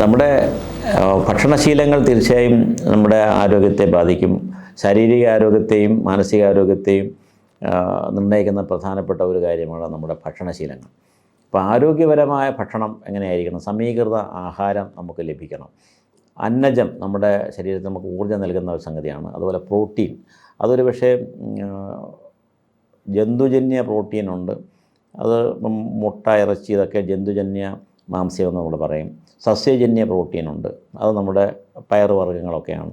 നമ്മുടെ ഭക്ഷണശീലങ്ങൾ തീർച്ചയായും നമ്മുടെ ആരോഗ്യത്തെ ബാധിക്കും. ശാരീരിക ആരോഗ്യത്തെയും മാനസികാരോഗ്യത്തെയും നിർണയിക്കുന്ന പ്രധാനപ്പെട്ട ഒരു കാര്യമാണ് നമ്മുടെ ഭക്ഷണശീലങ്ങൾ. അപ്പോൾ ആരോഗ്യപരമായ ഭക്ഷണം എങ്ങനെയായിരിക്കണം? സമീകൃത ആഹാരം നമുക്ക് ലഭിക്കണം. അന്നജം നമ്മുടെ ശരീരത്തിൽ നമുക്ക് ഊർജം നൽകുന്ന ഒരു സംഗതിയാണ്. അതുപോലെ പ്രോട്ടീൻ. അതൊരു പക്ഷേ ജന്തുജന്യ പ്രോട്ടീനുണ്ട് അത് മുട്ട ഇറച്ചി ഇതൊക്കെ ജന്തുജന്യ മാംസ്യം എന്ന് നമ്മൾ പറയും. സസ്യജന്യ പ്രോട്ടീനുണ്ട് അത് നമ്മുടെ പയറുവർഗങ്ങളൊക്കെയാണ്.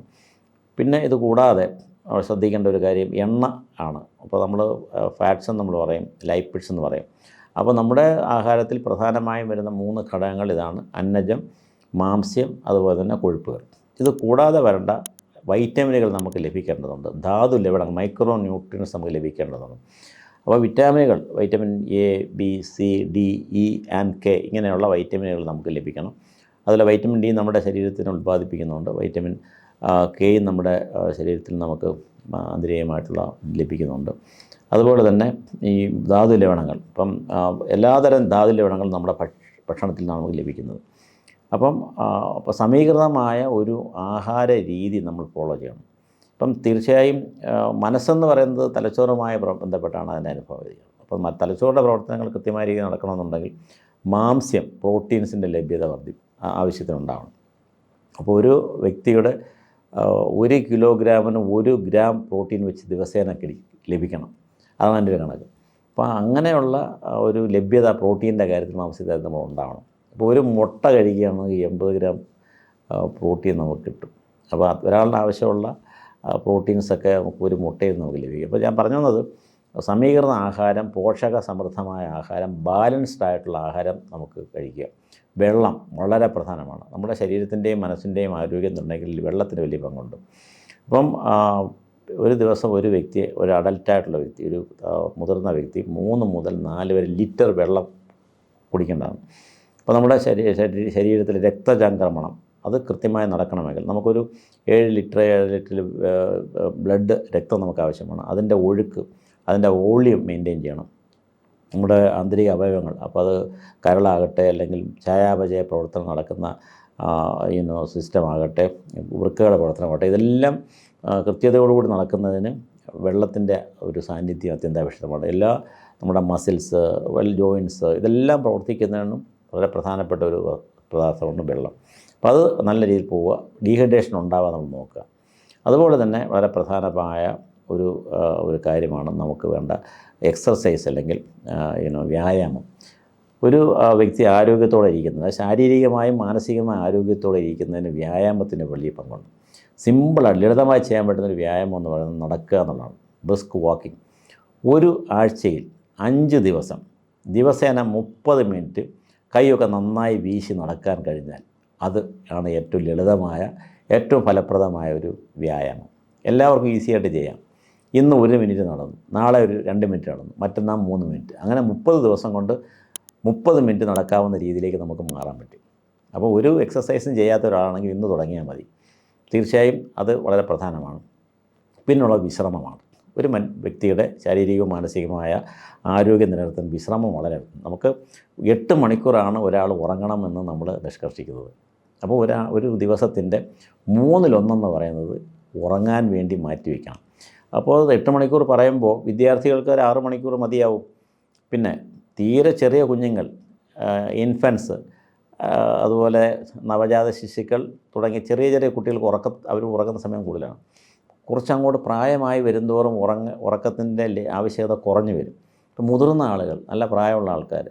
പിന്നെ ഇത് കൂടാതെ നമ്മൾ ശ്രദ്ധിക്കേണ്ട ഒരു കാര്യം എണ്ണ ആണ്. അപ്പോൾ നമ്മൾ ഫാറ്റ്സ് എന്ന് നമ്മൾ പറയും ലൈപ്പിഡ്സ് എന്ന് പറയും. അപ്പോൾ നമ്മുടെ ആഹാരത്തിൽ പ്രധാനമായും വരുന്ന മൂന്ന് ഘടകങ്ങൾ ഇതാണ്. അന്നജം മാംസ്യം അതുപോലെ തന്നെ കൊഴുപ്പുകൾ. ഇത് കൂടാതെ വരേണ്ട വൈറ്റമിനുകൾ നമുക്ക് ലഭിക്കേണ്ടതുണ്ട്. ധാതു ലവണങ്ങൾ മൈക്രോ ന്യൂട്രിയൻസ് നമുക്ക് ലഭിക്കേണ്ടതുണ്ട്. അപ്പോൾ വിറ്റാമിനുകൾ vitamin A B C D E and K ഇങ്ങനെയുള്ള വൈറ്റമിനുകൾ നമുക്ക് ലഭിക്കണം. അതുപോലെ വൈറ്റമിൻ ഡി നമ്മുടെ ശരീരത്തിന് ഉത്പാദിപ്പിക്കുന്നുണ്ട് വൈറ്റമിൻ കെയും നമ്മുടെ ശരീരത്തിൽ നമുക്ക് ആന്തരികമായിട്ടുള്ള ലഭിക്കുന്നുണ്ട്. അതുപോലെ തന്നെ ഈ ധാതു ലവണങ്ങൾ ഇപ്പം എല്ലാതരം ധാതു ലവണങ്ങളും നമ്മുടെ ഭക്ഷണത്തിൽ നിന്നാണ് നമുക്ക് ലഭിക്കുന്നത്. അപ്പം അപ്പോൾ സമീകൃതമായ ഒരു ആഹാര രീതി നമ്മൾ ഫോളോ ചെയ്യണം. ഇപ്പം തീർച്ചയായും മനസ്സെന്ന് പറയുന്നത് തലച്ചോറുമായി ബന്ധപ്പെട്ടാണ് അതിന്റെ അനുഭവം അപ്പം തലച്ചോറിന്റെ പ്രവർത്തനങ്ങൾ കൃത്യമായ രീതിയിൽ നടക്കണമെന്നുണ്ടെങ്കിൽ മാംസ്യം പ്രോട്ടീൻസിന്റെ ലഭ്യത വർദ്ധി ആവശ്യത്തിനുണ്ടാവണം. അപ്പോൾ ഒരു വ്യക്തിയുടെ ഒരു കിലോഗ്രാമിന് ഒരു ഗ്രാം പ്രോട്ടീൻ വെച്ച് ദിവസേന ലഭിക്കണം. അതാണ് എന്റെ ഒരു കണക്ക്. അപ്പോൾ അങ്ങനെയുള്ള ഒരു ലഭ്യത പ്രോട്ടീന്റെ കാര്യത്തിൽ മാംസ്യത്തിൽ നമ്മൾ ഉണ്ടാവണം. അപ്പോൾ ഒരു മുട്ട കഴിക്കുകയാണെങ്കിൽ എൺപത് ഗ്രാം പ്രോട്ടീൻ നമുക്ക് കിട്ടും. അപ്പോൾ ഒരാളുടെ ആവശ്യമുള്ള പ്രോട്ടീൻസൊക്കെ നമുക്ക് ഒരു മുട്ടയിൽ നിന്ന് നമുക്ക് ലഭിക്കും. അപ്പോൾ ഞാൻ പറഞ്ഞു വന്നത് സമീകൃത ആഹാരം പോഷക സമൃദ്ധമായ ആഹാരം ബാലൻസ്ഡ് ആയിട്ടുള്ള ആഹാരം നമുക്ക് കഴിക്കുക. വെള്ളം വളരെ പ്രധാനമാണ്. നമ്മുടെ ശരീരത്തിന്റെയും മനസ്സിന്റെയും ആരോഗ്യം നിർണയിക്കലിൽ വെള്ളത്തിന് വലിയ പങ്കുണ്ട്. അപ്പം ഒരു ദിവസം ഒരു വ്യക്തി ഒരു അഡൽട്ടായിട്ടുള്ള വ്യക്തി ഒരു മുതിർന്ന വ്യക്തി മൂന്ന് മുതൽ നാല് വരെ ലിറ്റർ വെള്ളം കുടിക്കേണ്ടതാണ്. അപ്പോൾ നമ്മുടെ ശരീര ശരീ- ശരീരത്തിൽ രക്തചംക്രമണം അത് കൃത്യമായി നടക്കണമെങ്കിൽ നമുക്കൊരു ഏഴ് ലിറ്റർ ഏഴ് ലിറ്റർ ബ്ലഡ് രക്തം നമുക്ക് ആവശ്യമാണ്. അതിന്റെ ഒഴുക്ക് അതിന്റെ വോളിയം മെയിന്റെയിൻ ചെയ്യണം. നമ്മുടെ ആന്തരിക അവയവങ്ങൾ അപ്പോൾ അത് കരളാകട്ടെ അല്ലെങ്കിൽ ചായാപചയ പ്രവർത്തനം നടക്കുന്ന ഇനോ സിസ്റ്റം ആകട്ടെ വൃക്കകളുടെ പ്രവർത്തനമാകട്ടെ ഇതെല്ലാം കൃത്യതയോടുകൂടി നടക്കുന്നതിന് വെള്ളത്തിന്റെ ഒരു സാന്നിധ്യം അത്യന്താപേക്ഷിതമാണ്. എല്ലാ നമ്മുടെ മസിൽസ് വെൽ ജോയിൻസ് ഇതെല്ലാം പ്രവർത്തിക്കുന്നതിനും വളരെ പ്രധാനപ്പെട്ട ഒരു പദാർത്ഥമാണ് വെള്ളം. അപ്പോൾ അത് നല്ല രീതിയിൽ പോവുക ഡീഹൈഡ്രേഷൻ ഉണ്ടാവാൻ നമ്മൾ നോക്കുക. അതുപോലെ തന്നെ വളരെ പ്രധാനമായ ഒരു ഒരു കാര്യമാണ് നമുക്ക് വേണ്ട എക്സർസൈസ് അല്ലെങ്കിൽ യുനോ വ്യായാമം. ഒരു വ്യക്തി ആരോഗ്യത്തോടെ ഇരിക്കുന്നത് ശാരീരികമായും മാനസികമായും ആരോഗ്യത്തോടെ ഇരിക്കുന്നതിന് വ്യായാമത്തിന് വലിയ പങ്കുണ്ട്. സിമ്പിളാണ് ലളിതമായി ചെയ്യാൻ പറ്റുന്ന ഒരു വ്യായാമം എന്ന് പറയുന്നത് നടക്കുക എന്നുള്ളതാണ്. ബ്രിസ്ക് വാക്കിംഗ് ഒരു ആഴ്ചയിൽ അഞ്ച് ദിവസം ദിവസേന മുപ്പത് മിനിറ്റ് കൈയൊക്കെ നന്നായി വീശി നടക്കാൻ കഴിഞ്ഞാൽ അത് ആണ് ഏറ്റവും ലളിതമായ ഏറ്റവും ഫലപ്രദമായ ഒരു വ്യായാമം. എല്ലാവർക്കും ഈസിയായിട്ട് ചെയ്യാം. ഇന്ന് ഒരു മിനിറ്റ് നടന്നു നാളെ ഒരു രണ്ട് മിനിറ്റ് നടന്നു മറ്റന്നാൾ മൂന്ന് മിനിറ്റ് അങ്ങനെ മുപ്പത് ദിവസം കൊണ്ട് മുപ്പത് മിനിറ്റ് നടക്കാവുന്ന രീതിയിലേക്ക് നമുക്ക് മാറാൻ പറ്റും. അപ്പോൾ ഒരു എക്സസൈസും ചെയ്യാത്ത ഒരാളാണെങ്കിൽ ഇന്ന് തുടങ്ങിയാൽ മതി. തീർച്ചയായും അത് വളരെ പ്രധാനമാണ്. പിന്നുള്ള വിശ്രമമാണ്. ഒരു മൻ വ്യക്തിയുടെ ശാരീരികവും മാനസികവുമായ ആരോഗ്യം നിലനിർത്താൻ വിശ്രമം വളരെ നമുക്ക് എട്ട് മണിക്കൂറാണ് ഒരാൾ ഉറങ്ങണമെന്ന് നമ്മൾ നിഷ്കർഷിക്കുന്നത്. അപ്പോൾ ഒരു ഒരു ദിവസത്തിന്റെ മൂന്നിലൊന്നെന്ന് പറയുന്നത് ഉറങ്ങാൻ വേണ്ടി മാറ്റിവെക്കണം അപ്പോൾ എട്ട് മണിക്കൂർ പറയുമ്പോൾ വിദ്യാർത്ഥികൾക്ക് ഒരു ആറ് മണിക്കൂർ മതിയാവും. പിന്നെ തീരെ ചെറിയ കുഞ്ഞുങ്ങൾ ഇൻഫൻസ് അതുപോലെ നവജാത ശിശുക്കൾ തുടങ്ങിയ ചെറിയ ചെറിയ കുട്ടികൾക്ക് ഉറക്ക അവർ ഉറങ്ങുന്ന സമയം കൂടുതലാണ്. കുറച്ചങ്ങോട്ട് പ്രായമായി വരുന്തോറും ഉറങ്ങ ഉറക്കത്തിന്റെ ആവശ്യകത കുറഞ്ഞു വരും. മുതിർന്ന ആളുകൾ നല്ല പ്രായമുള്ള ആൾക്കാർ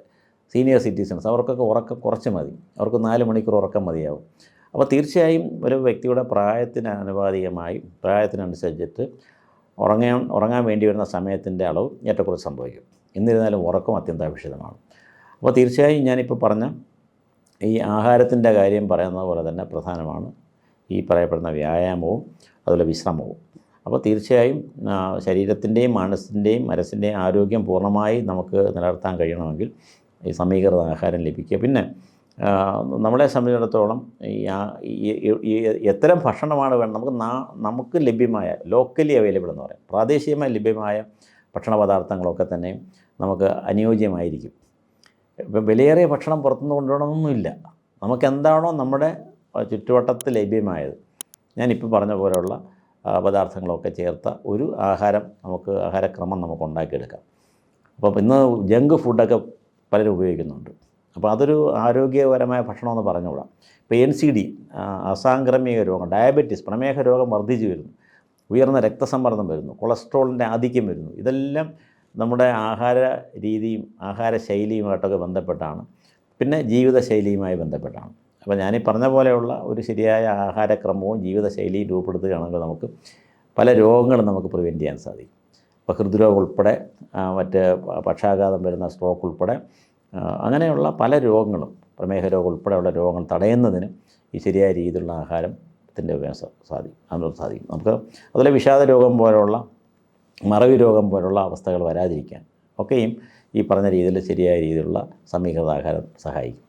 സീനിയർ സിറ്റിസൺസ് അവർക്കൊക്കെ ഉറക്കം കുറച്ച് മതി. അവർക്ക് നാല് മണിക്കൂർ ഉറക്കം മതിയാവും. അപ്പോൾ തീർച്ചയായും ഒരു വ്യക്തിയുടെ പ്രായത്തിന് അനുപാതികമായി പ്രായത്തിനനുസരിച്ചിട്ട് ഉറങ്ങാൻ ഉറങ്ങാൻ വേണ്ടി വരുന്ന സമയത്തിന്റെ അളവ് ഏറ്റക്കുറച്ച് സംഭവിക്കും. എന്നിരുന്നാലും ഉറക്കം അത്യന്താപേക്ഷിതമാണ്. അപ്പോൾ തീർച്ചയായും ഞാനിപ്പോൾ പറഞ്ഞ ഈ ആഹാരത്തിന്റെ കാര്യം പറയുന്നത് പോലെ തന്നെ പ്രധാനമാണ്. ഈ പറയപ്പെടുന്ന വ്യായാമവും അതുപോലെ വിശ്രമവും. അപ്പോൾ തീർച്ചയായും ശരീരത്തിന്റെയും മനസ്സിന്റെയും മനസ്സിന്റെയും ആരോഗ്യം പൂർണമായി നമുക്ക് നിലനിർത്താൻ കഴിയണമെങ്കിൽ ഈ സമീകൃത ആഹാരം ലഭിക്കുക. പിന്നെ നമ്മളെ സംബന്ധിച്ചിടത്തോളം ഈ എത്തരം ഭക്ഷണമാണ് വേണം നമുക്ക് നമുക്ക് ലഭ്യമായ ലോക്കലി അവൈലബിൾ എന്ന് പറയാം. പ്രാദേശികമായി ലഭ്യമായ ഭക്ഷണ പദാർത്ഥങ്ങളൊക്കെ തന്നെ നമുക്ക് അനുയോജ്യമായിരിക്കും. ഇപ്പം വിലയേറിയ ഭക്ഷണം പുറത്തുനിന്ന് കൊണ്ടുപോകണമെന്നൊന്നുമില്ല നമുക്ക് എന്താണോ നമ്മുടെ ചുറ്റുവട്ടത്ത് ലഭ്യമായത്. ഞാനിപ്പോൾ പറഞ്ഞ പോലെയുള്ള പദാർത്ഥങ്ങളൊക്കെ ചേർത്ത ഒരു ആഹാരം നമുക്ക് ആഹാരക്രമം നമുക്ക് ഉണ്ടാക്കിയെടുക്കാം അപ്പം ഇന്ന് ജങ്ക് ഫുഡൊക്കെ പലരും ഉപയോഗിക്കുന്നുണ്ട്. അപ്പോൾ അതൊരു ആരോഗ്യപരമായ ഭക്ഷണമെന്ന് പറഞ്ഞുകൂടാം. ഇപ്പോൾ എൻ സി ഡി അസാംക്രമിക രോഗം ഡയബറ്റീസ് പ്രമേഹ രോഗം വർദ്ധിച്ചു വരുന്നു. ഉയർന്ന രക്തസമ്മർദ്ദം വരുന്നു. കൊളസ്ട്രോളിന്റെ ആധിക്യം വരുന്നു. ഇതെല്ലാം നമ്മുടെ ആഹാര രീതിയും ആഹാര ശൈലിയുമായിട്ടൊക്കെ ബന്ധപ്പെട്ടാണ്. പിന്നെ ജീവിതശൈലിയുമായി ബന്ധപ്പെട്ടാണ്. അപ്പോൾ ഞാനീ പറഞ്ഞ പോലെയുള്ള ഒരു ശരിയായ ആഹാരക്രമവും ജീവിതശൈലിയും രൂപപ്പെടുത്തുകയാണെങ്കിൽ നമുക്ക് പല രോഗങ്ങളും നമുക്ക് പ്രിവെന്റ് ചെയ്യാൻ സാധിക്കും. ഇപ്പോൾ ഹൃദ്രോഗം ഉൾപ്പെടെ മറ്റ് പക്ഷാഘാതം വരുന്ന സ്ട്രോക്ക് ഉൾപ്പെടെ അങ്ങനെയുള്ള പല രോഗങ്ങളും പ്രമേഹ രോഗം ഉൾപ്പെടെയുള്ള രോഗങ്ങൾ തടയുന്നതിന് ഈ ശരിയായ രീതിയിലുള്ള ആഹാരത്തിന്റെ ഉപയോഗം സാധിക്കും സാധിക്കും. നമുക്ക് അതുപോലെ വിഷാദ രോഗം പോലുള്ള മറവി രോഗം പോലുള്ള അവസ്ഥകൾ വരാതിരിക്കാൻ ഒക്കെയും ഈ പറഞ്ഞ രീതിയിൽ ശരിയായ രീതിയിലുള്ള സമീകൃത ആഹാരം സഹായിക്കും.